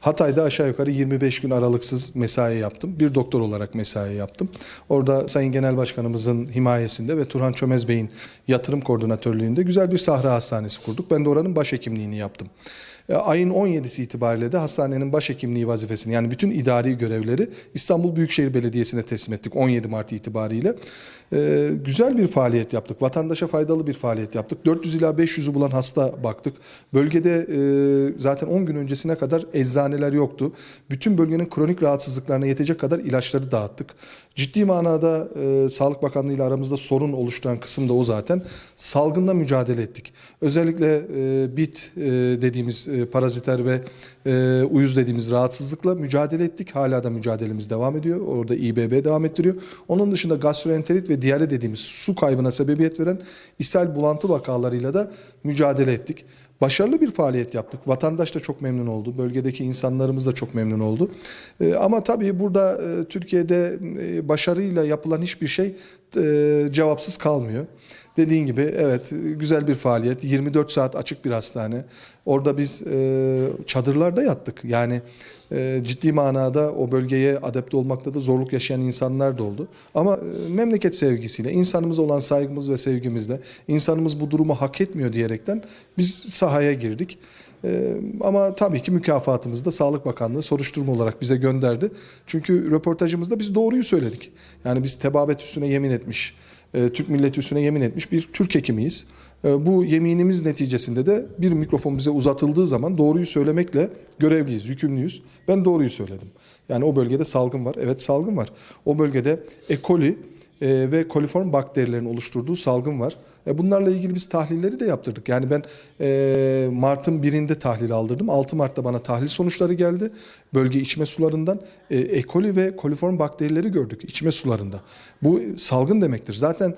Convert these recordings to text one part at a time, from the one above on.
Hatay'da aşağı yukarı 25 gün aralıksız mesai yaptım. Bir doktor olarak mesai yaptım. Orada Sayın Genel Başkanımızın himayesinde ve Turhan Çömez Bey'in yatırım koordinatörlüğünde güzel bir sahra hastanesi kurduk. Ben de oranın başhekimliğini yaptım. E, Ayın 17'si itibariyle de hastanenin başhekimliği vazifesini yani bütün idari görevleri İstanbul Büyükşehir Belediyesi'ne teslim ettik 17 Mart itibariyle. E, güzel bir faaliyet yaptık. Vatandaşa faydalı bir faaliyet yaptık. 400 ila 500'ü bulan hasta baktık. Bölgede e, zaten 10 gün öncesine kadar eczaneler yoktu. Bütün bölgenin kronik rahatsızlıklarına yetecek kadar ilaçları dağıttık. Ciddi manada e, Sağlık Bakanlığı ile aramızda sorun oluşturan kısım da o zaten. Salgınla mücadele ettik. Özellikle e, bit e, dediğimiz e, paraziter ve e, uyuz dediğimiz rahatsızlıkla mücadele ettik. Hala da mücadelemiz devam ediyor. Orada İBB devam ettiriyor. Onun dışında gastroenterit ve diyare dediğimiz su kaybına sebebiyet veren ishal bulantı vakalarıyla da mücadele ettik. Başarılı bir faaliyet yaptık. Vatandaş da çok memnun oldu. Bölgedeki insanlarımız da çok memnun oldu. Ee, ama tabii burada e, Türkiye'de e, başarıyla yapılan hiçbir şey e, cevapsız kalmıyor. Dediğin gibi evet güzel bir faaliyet. 24 saat açık bir hastane. Orada biz e, çadırlarda yattık. Yani e, ciddi manada o bölgeye adapte olmakta da zorluk yaşayan insanlar da oldu. Ama e, memleket sevgisiyle, insanımıza olan saygımız ve sevgimizle, insanımız bu durumu hak etmiyor diyerekten biz sahaya girdik. Ee, ama tabii ki mükafatımızı da Sağlık Bakanlığı soruşturma olarak bize gönderdi. Çünkü röportajımızda biz doğruyu söyledik. Yani biz tebabet üstüne yemin etmiş, e, Türk milleti üstüne yemin etmiş bir Türk hekimiyiz. E, bu yeminimiz neticesinde de bir mikrofon bize uzatıldığı zaman doğruyu söylemekle görevliyiz, yükümlüyüz. Ben doğruyu söyledim. Yani o bölgede salgın var. Evet salgın var. O bölgede E. coli e, ve koliform bakterilerin oluşturduğu salgın var. E, bunlarla ilgili biz tahlilleri de yaptırdık. Yani ben e, Mart'ın birinde tahlil aldırdım. 6 Mart'ta bana tahlil sonuçları geldi. Bölge içme sularından e, E. coli ve koliform bakterileri gördük içme sularında. Bu salgın demektir. Zaten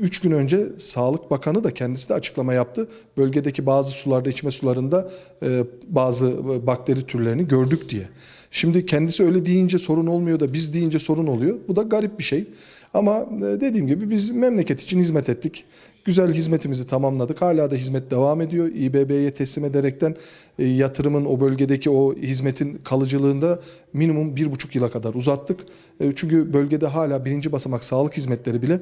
3 gün önce Sağlık Bakanı da kendisi de açıklama yaptı. Bölgedeki bazı sularda içme sularında e, bazı bakteri türlerini gördük diye. Şimdi kendisi öyle deyince sorun olmuyor da biz deyince sorun oluyor. Bu da garip bir şey. Ama e, dediğim gibi biz memleket için hizmet ettik. Güzel hizmetimizi tamamladık. Hala da hizmet devam ediyor. İBB'ye teslim ederekten e, yatırımın o bölgedeki o hizmetin kalıcılığında minimum bir buçuk yıla kadar uzattık. E, çünkü bölgede hala birinci basamak sağlık hizmetleri bile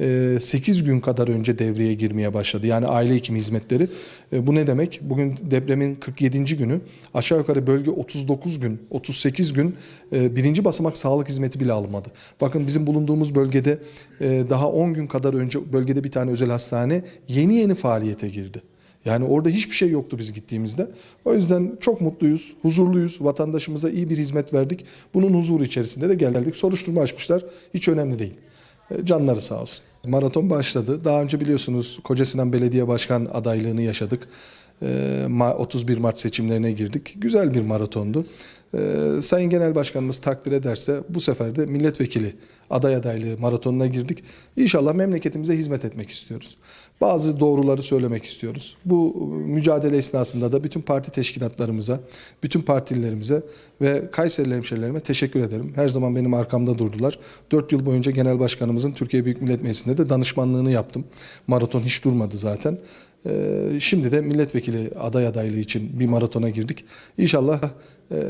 e, 8 gün kadar önce devreye girmeye başladı. Yani aile hekimi hizmetleri. E, bu ne demek? Bugün depremin 47. günü. Aşağı yukarı bölge 39 gün, 38 gün e, birinci basamak sağlık hizmeti bile almadı. Bakın bizim bulunduğumuz bölgede daha 10 gün kadar önce bölgede bir tane özel hastane yeni yeni faaliyete girdi. Yani orada hiçbir şey yoktu biz gittiğimizde. O yüzden çok mutluyuz, huzurluyuz. Vatandaşımıza iyi bir hizmet verdik. Bunun huzuru içerisinde de geldik. Soruşturma açmışlar. Hiç önemli değil. E, Canları sağ olsun. Maraton başladı. Daha önce biliyorsunuz Kocasinan Belediye Başkan adaylığını yaşadık. E, ma- 31 Mart seçimlerine girdik. Güzel bir maratondu. E, Sayın Genel Başkanımız takdir ederse bu sefer de milletvekili aday adaylığı maratonuna girdik. İnşallah memleketimize hizmet etmek istiyoruz. Bazı doğruları söylemek istiyoruz. Bu mücadele esnasında da bütün parti teşkilatlarımıza, bütün partililerimize ve Kayserili hemşerilerime teşekkür ederim. Her zaman benim arkamda durdular. 4 yıl boyunca Genel Başkanımızın Türkiye Büyük Millet Meclisi'nde de danışmanlığını yaptım. Maraton hiç durmadı zaten. Ee, Şimdi de milletvekili aday adaylığı için bir maratona girdik. İnşallah e,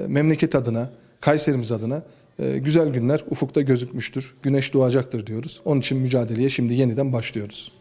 memleket adına, Kayserimiz adına e, güzel günler ufukta gözükmüştür. Güneş doğacaktır diyoruz. Onun için mücadeleye şimdi yeniden başlıyoruz.